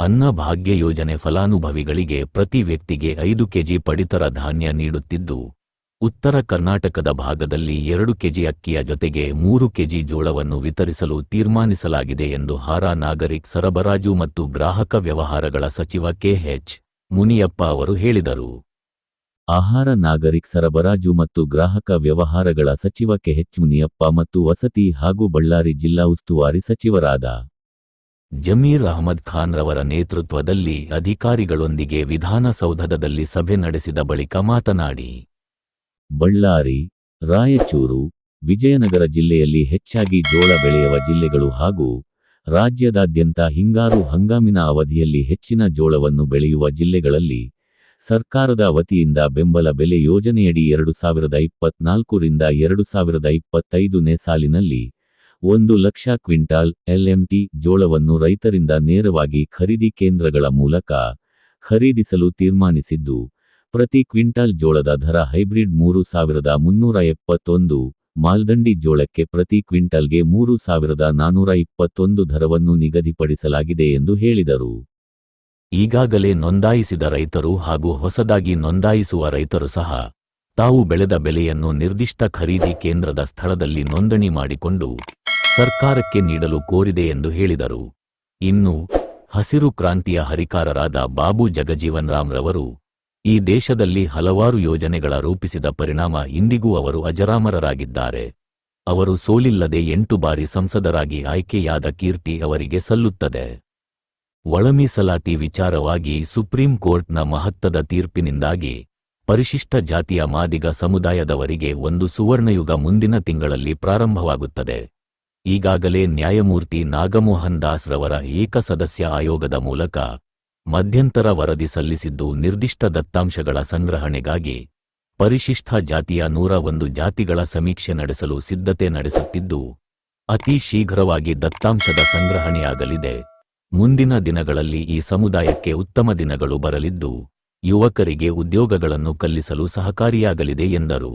ಅನ್ನ ಭಾಗ್ಯ ಯೋಜನೆ ಫಲಾನುಭವಿಗಳಿಗೆ ಪ್ರತಿ ವ್ಯಕ್ತಿಗೆ ಐದು ಕೆಜಿ ಪಡಿತರ ಧಾನ್ಯ ನೀಡುತ್ತಿದ್ದು, ಉತ್ತರ ಕರ್ನಾಟಕದ ಭಾಗದಲ್ಲಿ ಎರಡು ಕೆಜಿ ಅಕ್ಕಿಯ ಜೊತೆಗೆ ಮೂರು ಕೆಜಿ ಜೋಳವನ್ನು ವಿತರಿಸಲು ತೀರ್ಮಾನಿಸಲಾಗಿದೆ ಎಂದು ಹಾರ ನಾಗರಿಕ್ ಸರಬರಾಜು ಮತ್ತು ಗ್ರಾಹಕ ವ್ಯವಹಾರಗಳ ಸಚಿವ ಕೆಎಚ್ ಮುನಿಯಪ್ಪ ಅವರು ಹೇಳಿದರು. ಆಹಾರ ನಾಗರಿಕ್ ಸರಬರಾಜು ಮತ್ತು ಗ್ರಾಹಕ ವ್ಯವಹಾರಗಳ ಸಚಿವ ಕೆಎಚ್ ಮುನಿಯಪ್ಪ ಮತ್ತು ವಸತಿ ಹಾಗೂ ಬಳ್ಳಾರಿ ಜಿಲ್ಲಾ ಉಸ್ತುವಾರಿ ಸಚಿವರಾದ ಜಮೀರ್ ಅಹಮದ್ ಖಾನ್ ರವರ ನೇತೃತ್ವದಲ್ಲಿ ಅಧಿಕಾರಿಗಳೊಂದಿಗೆ ವಿಧಾನಸೌಧದಲ್ಲಿ ಸಭೆ ನಡೆಸಿದ ಬಳಿಕ ಮಾತನಾಡಿ, ಬಳ್ಳಾರಿ, ರಾಯಚೂರು, ವಿಜಯನಗರ ಜಿಲ್ಲೆಯಲ್ಲಿ ಹೆಚ್ಚಾಗಿ ಜೋಳ ಬೆಳೆಯುವ ಜಿಲ್ಲೆಗಳು ಹಾಗೂ ರಾಜ್ಯದಾದ್ಯಂತ ಹಿಂಗಾರು ಹಂಗಾಮಿನ ಅವಧಿಯಲ್ಲಿ ಹೆಚ್ಚಿನ ಜೋಳವನ್ನು ಬೆಳೆಯುವ ಜಿಲ್ಲೆಗಳಲ್ಲಿ ಸರ್ಕಾರದ ವತಿಯಿಂದ ಬೆಂಬಲ ಬೆಲೆ ಯೋಜನೆಯಡಿ ಎರಡು ಸಾವಿರದ ಇಪ್ಪತ್ನಾಲ್ಕರಿಂದ ಎರಡು ಸಾವಿರದ ಇಪ್ಪತ್ತೈದನೇ ಸಾಲಿನಲ್ಲಿ ಒಂದು ಲಕ್ಷ ಕ್ವಿಂಟಾಲ್ ಎಲ್ಎಂಟಿ ಜೋಳವನ್ನು ರೈತರಿಂದ ನೇರವಾಗಿ ಖರೀದಿ ಕೇಂದ್ರಗಳ ಮೂಲಕ ಖರೀದಿಸಲು ತೀರ್ಮಾನಿಸಿದ್ದು, ಪ್ರತಿ ಕ್ವಿಂಟಾಲ್ ಜೋಳದ ದರ ಹೈಬ್ರಿಡ್ ಮೂರು ಸಾವಿರದ ಮುನ್ನೂರ ಎಪ್ಪತ್ತೊಂದು, ಮಾಲ್ದಂಡಿ ಜೋಳಕ್ಕೆ ಪ್ರತಿ ಕ್ವಿಂಟಲ್ಗೆ ಮೂರು ಸಾವಿರದ ನಾನೂರ ಇಪ್ಪತ್ತೊಂದು ದರವನ್ನು ನಿಗದಿಪಡಿಸಲಾಗಿದೆ ಎಂದು ಹೇಳಿದರು. ಈಗಾಗಲೇ ನೋಂದಾಯಿಸಿದ ರೈತರು ಹಾಗೂ ಹೊಸದಾಗಿ ನೋಂದಾಯಿಸುವ ರೈತರು ಸಹ ತಾವು ಬೆಳೆದ ಬೆಲೆಯನ್ನು ನಿರ್ದಿಷ್ಟ ಖರೀದಿ ಕೇಂದ್ರದ ಸ್ಥಳದಲ್ಲಿ ನೋಂದಣಿ ಮಾಡಿಕೊಂಡು ಸರ್ಕಾರಕ್ಕೆ ನೀಡಲು ಕೋರಿದೆ ಎಂದು ಹೇಳಿದರು. ಇನ್ನು ಹಸಿರು ಕ್ರಾಂತಿಯ ಹರಿಕಾರರಾದ ಬಾಬು ಜಗಜೀವನ್ ರಾಮ್ರವರು ಈ ದೇಶದಲ್ಲಿ ಹಲವಾರು ಯೋಜನೆಗಳ ರೂಪಿಸಿದ ಪರಿಣಾಮ ಇಂದಿಗೂ ಅವರು ಅಜರಾಮರರಾಗಿದ್ದಾರೆ. ಅವರು ಸೋಲಿಲ್ಲದೆ ಎಂಟು ಬಾರಿ ಸಂಸದರಾಗಿ ಆಯ್ಕೆಯಾದ ಕೀರ್ತಿ ಅವರಿಗೆ ಸಲ್ಲುತ್ತದೆ. ಒಳಮೀಸಲಾತಿ ವಿಚಾರವಾಗಿ ಸುಪ್ರೀಂ ಕೋರ್ಟ್ನ ಮಹತ್ತದ ತೀರ್ಪಿನಿಂದಾಗಿ ಪರಿಶಿಷ್ಟ ಜಾತಿಯ ಮಾದಿಗ ಸಮುದಾಯದವರಿಗೆ ಒಂದು ಸುವರ್ಣಯುಗ ಮುಂದಿನ ತಿಂಗಳಲ್ಲಿ ಪ್ರಾರಂಭವಾಗುತ್ತದೆ. ಈಗಾಗಲೇ ನ್ಯಾಯಮೂರ್ತಿ ನಾಗಮೋಹನ್ ದಾಸ್ ರವರ ಏಕಸದಸ್ಯ ಆಯೋಗದ ಮೂಲಕ ಮಧ್ಯಂತರ ವರದಿ ಸಲ್ಲಿಸಿದ್ದು ನಿರ್ದಿಷ್ಟ ದತ್ತಾಂಶಗಳ ಸಂಗ್ರಹಣೆಗಾಗಿ ಪರಿಶಿಷ್ಟ ಜಾತಿಯ ನೂರ ಒಂದು ಜಾತಿಗಳ ಸಮೀಕ್ಷೆ ನಡೆಸಲು ಸಿದ್ಧತೆ ನಡೆಸುತ್ತಿದ್ದು, ಅತಿ ಶೀಘ್ರವಾಗಿ ದತ್ತಾಂಶದ ಸಂಗ್ರಹಣೆಯಾಗಲಿದೆ. ಮುಂದಿನ ದಿನಗಳಲ್ಲಿ ಈ ಸಮುದಾಯಕ್ಕೆ ಉತ್ತಮ ದಿನಗಳು ಬರಲಿದ್ದು, ಯುವಕರಿಗೆ ಉದ್ಯೋಗಗಳನ್ನು ಕಲ್ಲಿಸಲು ಸಹಕಾರಿಯಾಗಲಿದೆ ಎಂದರು.